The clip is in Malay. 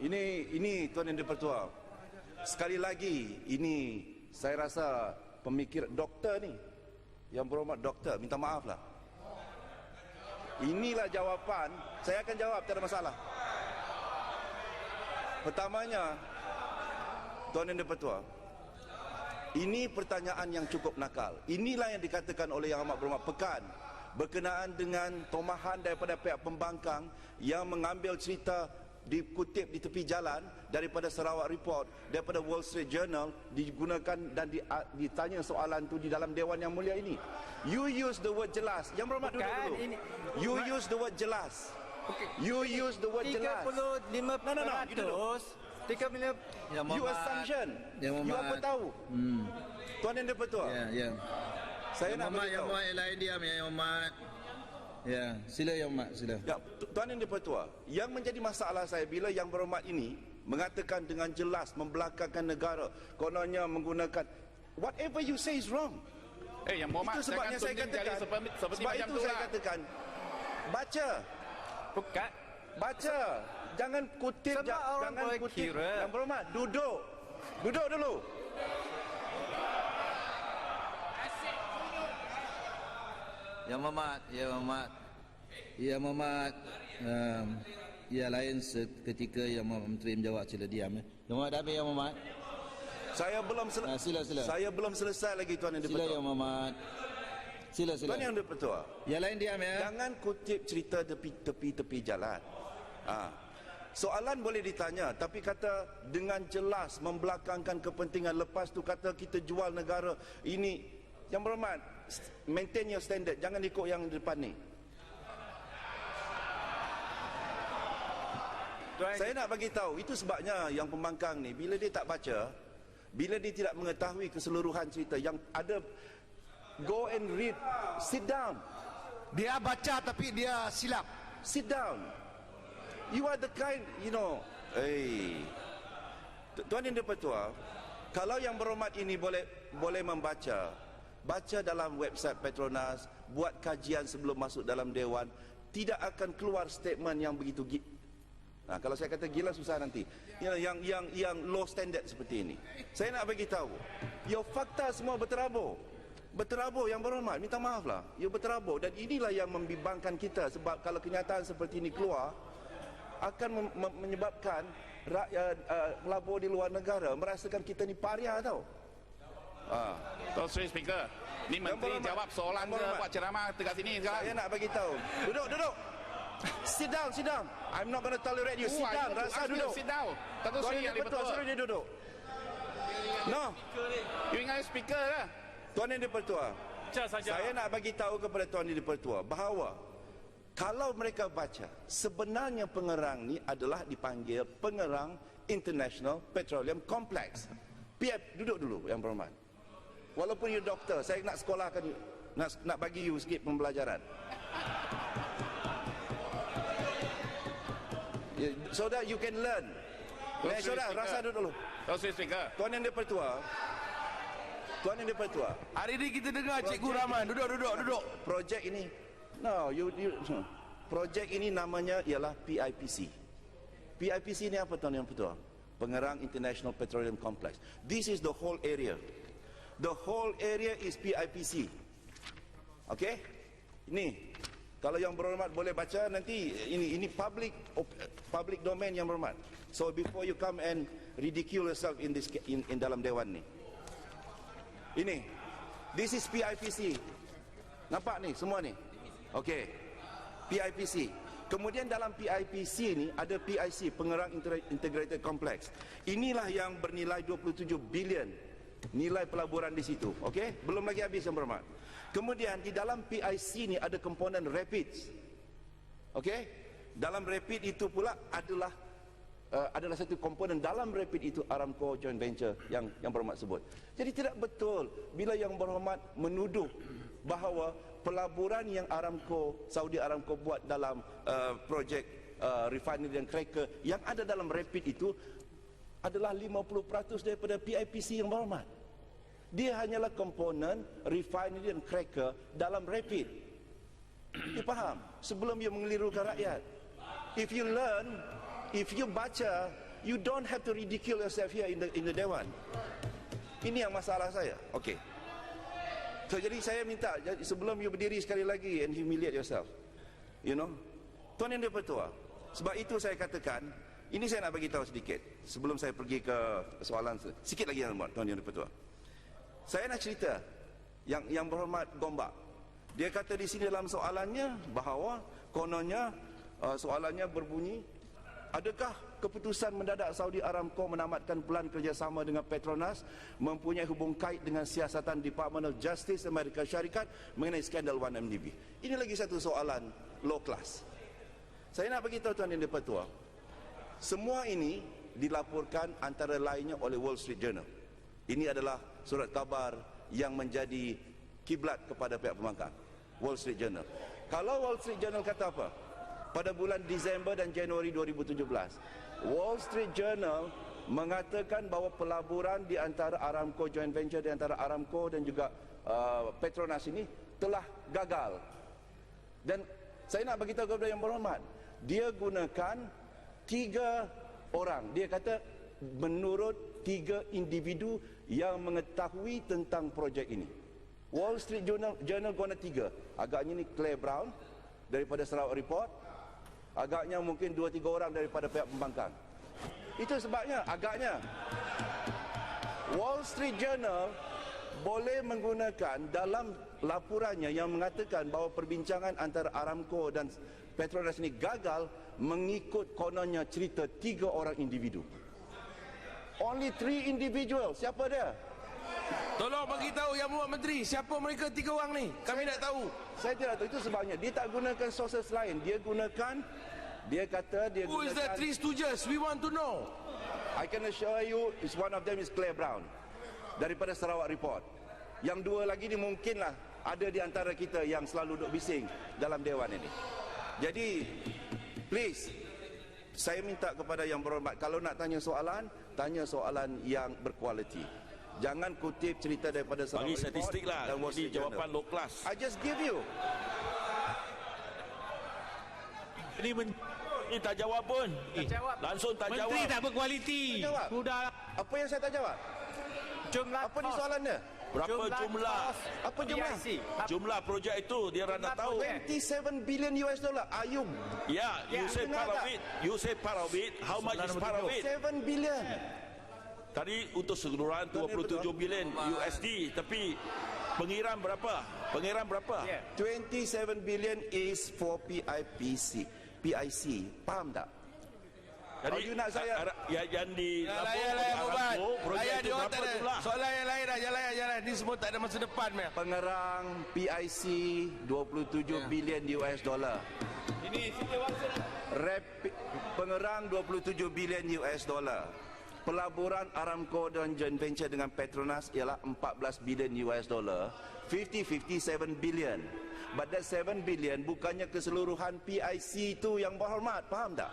ini ini Tuan Yang Dipertua. Sekali lagi ini saya rasa pemikir doktor ni yang berhormat doktor minta maaf lah. Inilah jawapan, saya akan jawab tak ada masalah. Pertamanya, Tuan Yang Dipertua, ini pertanyaan yang cukup nakal. Inilah yang dikatakan oleh Yang Amat Berhormat Pekan berkenaan dengan tomahan daripada pihak pembangkang yang mengambil cerita dikutip di tepi jalan daripada Sarawak Report daripada Wall Street Journal digunakan dan di, a, ditanya soalan tu di dalam Dewan Yang Mulia ini. You use the word jelas. Yang berhormat duduk Bukan, dulu. ini- you use the word jelas. You use the word jelas. 35 No, no, no, you duduk. 35 Yang you Muhammad- assumption. Yang you apa Muhammad- tahu? Hmm. Tuan Yang Dipertua Ya, ya. saya Yang nak Muhammad, beritahu. Muhammad yang lain diam ya, yang Muhammad. Ya, sila yang Muhammad, sila. Ya, Tu- Tuan Yang Dipertua, yang menjadi masalah saya bila yang berhormat ini mengatakan dengan jelas membelakangkan negara, kononnya menggunakan whatever you say is wrong. Eh, yang Muhammad itu sebabnya saya katakan, jadi seperti, seperti sebab macam itu tu saya lah. katakan, baca, Bukan. baca, jangan kutip, Sebab jangan kutip. kira. Yang berhormat, duduk, duduk dulu. Yang Muhammad, ya Muhammad. Ya Muhammad. Um, ya lain seketika yang Menteri menjawab sila diam ya. Yang Muhammad dah habis yang Muhammad. Saya belum sel- Ah, sila, sila. saya belum selesai lagi Tuan Yang Sila Dipertua. yang Muhammad. Sila sila. Tuan Yang Dipertua, Yang lain diam ya. Jangan kutip cerita tepi-tepi jalan. Ha. Soalan boleh ditanya tapi kata dengan jelas membelakangkan kepentingan lepas tu kata kita jual negara ini yang berhormat maintain your standard jangan ikut yang depan ni. Tuan, Saya nak bagi tahu itu sebabnya yang pembangkang ni bila dia tak baca bila dia tidak mengetahui keseluruhan cerita yang ada go and read sit down Dia baca tapi dia silap. Sit down. You are the kind, you know. Hey. Tu- Tuan Yang Dipertua, kalau yang berhormat ini boleh boleh membaca, baca dalam website Petronas, buat kajian sebelum masuk dalam dewan, tidak akan keluar statement yang begitu gi- Nah, kalau saya kata gila susah nanti. Yang yang yang yang low standard seperti ini. Saya nak bagi tahu, your fakta semua berterabur. Berterabur yang berhormat, minta maaf lah. You berterabur dan inilah yang membimbangkan kita sebab kalau kenyataan seperti ini keluar akan menyebabkan rakyat uh, pelabur di luar negara merasakan kita ni pariah tau. Ah, Tuan Sri Speaker, ni Menteri Berhormat. jawab soalan ke berhormat. buat ceramah dekat sini sekarang. saya nak bagi tahu. Duduk, duduk. Sit down, sit down. I'm not going to tolerate you. Sit Who are down, rasa duduk. Sit down. Tuan Tuan Sri Yang Dipertua suruh dia duduk. No, You ingat speaker lah. Tuan Yang Dipertua. Saya nak bagi tahu kepada Tuan Yang Dipertua bahawa kalau mereka baca, sebenarnya pengerang ni adalah dipanggil pengerang International Petroleum Complex. PF, duduk dulu yang berhormat. Walaupun you doktor, saya nak sekolahkan you, nak, nak bagi you sikit pembelajaran. Ya, So that you can learn. Tuan Eh, saudara, rasa duduk dulu. Tuan Sri Speaker. Tuan Yang Dipertua, Tuan Yang Dipertua, Hari ini kita dengar Cikgu Rahman. Duduk, duduk, duduk. projek ini no you, you projek ini namanya ialah PIPC PIPC ini apa tuan yang betul Pengerang International Petroleum Complex this is the whole area the whole area is PIPC okay ini kalau yang berhormat boleh baca nanti ini ini public public domain yang berhormat so before you come and ridicule yourself in this in, in dalam dewan ni ini this is PIPC Nampak ni semua ni? Okey. PIPC. Kemudian dalam PIPC ni ada PIC, Pengerang Integrated Complex. Inilah yang bernilai 27 bilion nilai pelaburan di situ. Okey? Belum lagi habis yang berhormat. Kemudian di dalam PIC ni ada komponen rapids. Okey? Dalam rapid itu pula adalah uh, adalah satu komponen dalam rapid itu Aramco joint venture yang yang berhormat sebut. Jadi tidak betul bila yang berhormat menuduh bahawa pelaburan yang Aramco Saudi Aramco buat dalam uh, projek uh, refinery dan cracker yang ada dalam rapid itu adalah 50% daripada PIPC yang berhormat. Dia hanyalah komponen refinery dan cracker dalam rapid. Dia faham sebelum dia mengelirukan rakyat. If you learn, if you baca You don't have to ridicule yourself here in the in the Dewan. Ini yang masalah saya. Okey. So, jadi saya minta sebelum you berdiri sekali lagi and humiliate yourself. You know? Tuan Yang Di-Pertua. Sebab itu saya katakan, ini saya nak bagi tahu sedikit sebelum saya pergi ke soalan sikit lagi yang Tuan Yang Di-Pertua. Saya nak cerita yang yang berhormat Gombak. Dia kata di sini dalam soalannya bahawa kononnya uh, soalannya berbunyi adakah keputusan mendadak Saudi Aramco menamatkan pelan kerjasama dengan Petronas mempunyai hubung kait dengan siasatan Department of Justice Amerika Syarikat mengenai skandal 1MDB. Ini lagi satu soalan low class. Saya nak bagi tahu tuan yang dipertua. Semua ini dilaporkan antara lainnya oleh Wall Street Journal. Ini adalah surat kabar yang menjadi kiblat kepada pihak pembangkang. Wall Street Journal. Kalau Wall Street Journal kata apa? Pada bulan Disember dan Januari 2017, Wall Street Journal mengatakan bahawa pelaburan di antara Aramco joint venture di antara Aramco dan juga uh, Petronas ini telah gagal. Dan saya nak bagi tahu kepada yang berhormat, dia gunakan tiga orang. Dia kata menurut tiga individu yang mengetahui tentang projek ini. Wall Street Journal, Journal guna tiga. Agaknya ni Claire Brown daripada Sarawak Report. Agaknya mungkin dua tiga orang daripada pihak pembangkang. Itu sebabnya agaknya Wall Street Journal boleh menggunakan dalam laporannya yang mengatakan bahawa perbincangan antara Aramco dan Petronas ini gagal mengikut kononnya cerita tiga orang individu. Only three individual. Siapa dia? Tolong bagi tahu Yang Muhammad Menteri, siapa mereka tiga orang ni? Kami nak tahu. Saya tidak tahu. Itu sebabnya dia tak gunakan sources lain. Dia gunakan dia kata dia Who is the gunakan three stooges? We want to know. I can assure you is one of them is Claire Brown daripada Sarawak Report. Yang dua lagi ni mungkinlah ada di antara kita yang selalu duduk bising dalam dewan ini. Jadi please saya minta kepada yang berhormat kalau nak tanya soalan, tanya soalan yang berkualiti. Jangan kutip cerita daripada Sarawak Bagi Report statistik lah dan Wall Street jawapan Journal. low class I just give you. Ini men Ini tak jawab pun eh, jawab. Langsung tak Menteri jawab tak berkualiti. Jawab. Sudah Apa yang saya tak jawab? Jumlah Apa ni soalan dia? Berapa jumlah kos Apa jumlah? PIC. Jumlah projek itu Dia Jumlah tahu projek. 27 billion US dollar. Are you Ya You Ya, say dengar part of it You say part of it How much is part of it 7 billion? Tadi untuk keseluruhan Betul, 27 betul. bilion USD Tapi Pengiram berapa Pengiram berapa Ya. 27 billion is for PIPC. PIC. Faham tak? Jadi Oh, you nak saya- ara- ya, Yang di Ya, Labuan layan, layan. Projek Layan, itu berapa tak ada. jumlah Soalan yang lain aja, layan, jalan. Ni semua tak ada masa depan, meh. Pengerang PIC 27 billion US dollar. Ini Siti Watson. Rapi, pengerang 27 billion US dollar. Pelaburan Aramco dan joint venture dengan Petronas ialah 14 billion US dollar. 50-50 7 billion. But that 7 billion bukannya keseluruhan PIC itu yang berhormat. Faham tak?